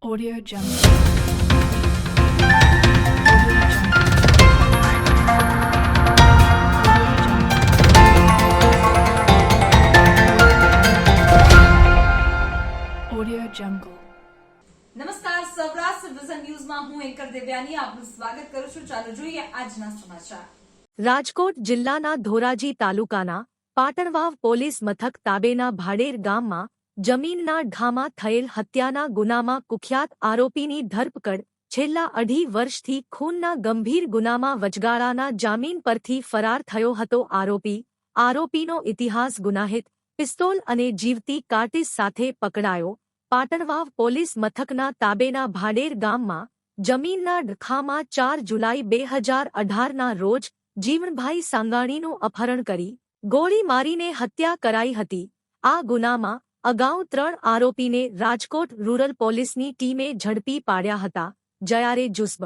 Audio Jungle. Audio Jungle. Audio Jungle. નમસ્કાર Saurashtra vision ન્યૂઝમાં હું એન્કર દેવ્યાની આપનું સ્વાગત કરું છું ચાલો જોઈએ આજના સમાચાર રાજકોટ જિલ્લાના ધોરાજી તાલુકાના પાટણવાવ પોલીસ મથક તાબેના ભાડેર ગામમાં જમીનના ઢામાં થયેલ હત્યાના ગુનામાં કુખ્યાત આરોપીની ધરપકડ, છેલ્લા અઢી વર્ષથી ખૂનના ગંભીર ગુનામાં વચગાળાના જામીન પરથી ફરાર થયો હતો આરોપી. આરોપીનો ઇતિહાસ ગુનાહિત, પિસ્તોલ અને જીવતી કાર્ટિસ સાથે પકડાયો. પાટણવાવ પોલીસ મથકના તાબેના ભાડેર ગામમાં, જમીનના ડખામાં ચાર જુલાઈ બે હજાર અઢારના રોજ જીવણભાઈ સાંગાણીનું અપહરણ કરી, ગોળી મારીને હત્યા કરાઈ હતી. આ ગુનામાં અગાઉ ત્રણ આરોપીને રાજકોટ રૂરલ પોલીસની ટીમે ઝડપી પાડ્યા હતા. જયારે જુસ્બ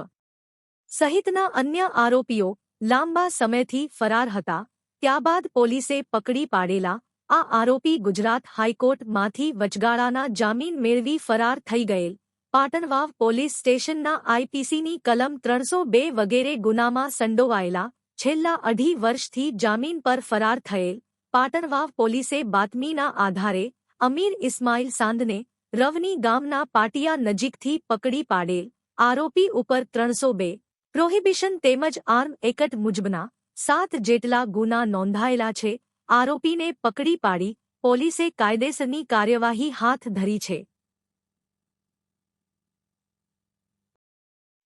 સહિતના અન્ય આરોપીઓ લાંબા સમયથી ફરાર હતા, ત્યારબાદ પોલીસે પકડી પાડેલા આ આરોપી ગુજરાત હાઈકોર્ટમાંથી વચગાળાના જામીન મેળવી ફરાર થઈ ગયેલ. પાટણવાવ પોલીસ સ્ટેશનના આઈપીસીની કલમ ત્રણસો બે વગેરે ગુનામાં સંડોવાયેલા છેલ્લા અઢી વર્ષથી જામીન પર ફરાર થયેલ. પાટણવાવ પોલીસે બાતમીના આધારે અમીર ઇસ્માઇલ સાંદને રવની ગામના પાટિયા નજીકથી પકડી પાડેલ આરોપી ઉપર ત્રણસો બે. પ્રોહિબિશન તેમજ આર્મ એકટ મુજબના સાત જેટલા ગુના નોંધાયેલા છે. આરોપીને પકડી પાડી પોલીસે કાયદેસરની કાર્યવાહી હાથ ધરી છે.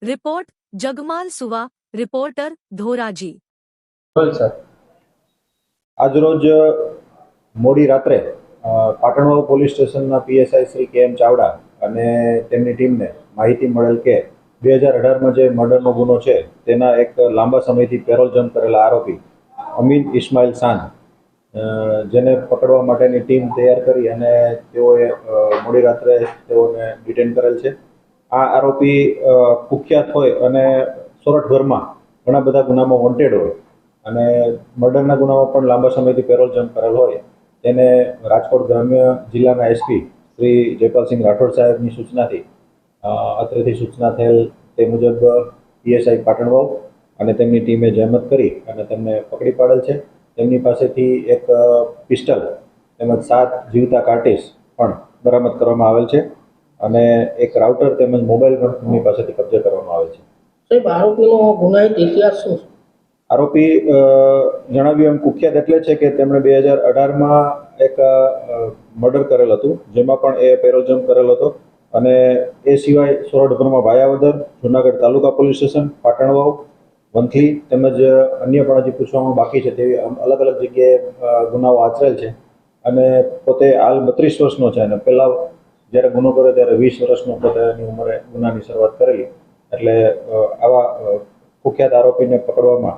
રિપોર્ટ, જગમાલ સુવા, રિપોર્ટર, ધોરાજી. આજરોજ મોડી રાત્રે પાટણવાવ પોલીસ સ્ટેશનના PSI Shri K M Chavda અને તેમની ટીમને માહિતી મળેલ કે બે હજાર અઢારમાં જે મર્ડરનો ગુનો છે, તેના એક લાંબા સમયથી પેરોલ જમ્પ કરેલા આરોપી અમીન ઇસ્માઇલ સાન જેને પકડવા માટેની ટીમ તૈયાર કરી અને તેઓએ મોડી રાત્રે તેઓને ડિટેન કરેલ છે. આ આરોપી કુખ્યાત હોય અને સોરઠભરમાં ઘણા બધા ગુનામાં વોન્ટેડ હોય અને મર્ડરના ગુનામાં પણ લાંબા સમયથી પેરોલ જમ્પ કરેલ હોય. તેને રાજકોટ ગ્રામ્ય જિલ્લાના એસપી શ્રી જયપાલસિંહ રાઠોડ સાહેબની સૂચનાથી અત્રેથી સૂચના થયેલ તે મુજબ પીએસઆઈ પાટણવાવ અને તેમની ટીમે જહેમત કરી અને તેમને પકડી પાડેલ છે. તેમની પાસેથી એક પિસ્ટલ તેમજ સાત જીવતા કાર્ટિસ પણ બરામદ કરવામાં આવેલ છે અને એક રાઉટર તેમજ મોબાઈલ પણ તેમની પાસેથી કબજે કરવામાં આવેલ છે. આરોપીનો ગુનાહિત ઇતિહાસ શું છે? આરોપી જણાવ્યું એમ કુખ્યાત એટલે છે કે તેમણે બે હજાર અઢારમાં એક મર્ડર કરેલ હતું, જેમાં પણ એ પેરોલ જમ્પ કરેલ હતો. અને એ સિવાય સોરઠભરમાં ભાયાવદર, જુનાગઢ તાલુકા પોલીસ સ્ટેશન, પાટણવાવ, વંથલી તેમજ અન્ય પણ હજી પૂછવામાં બાકી છે તેવી અલગ અલગ જગ્યાએ ગુનાઓ આચરેલ છે. અને પોતે હાલ બત્રીસ વર્ષનો છે અને પહેલાં જ્યારે ગુનો કર્યો ત્યારે વીસ વર્ષનો પોતાની ઉંમરે ગુનાની શરૂઆત કરેલી. એટલે આવા કુખ્યાત આરોપીને પકડવામાં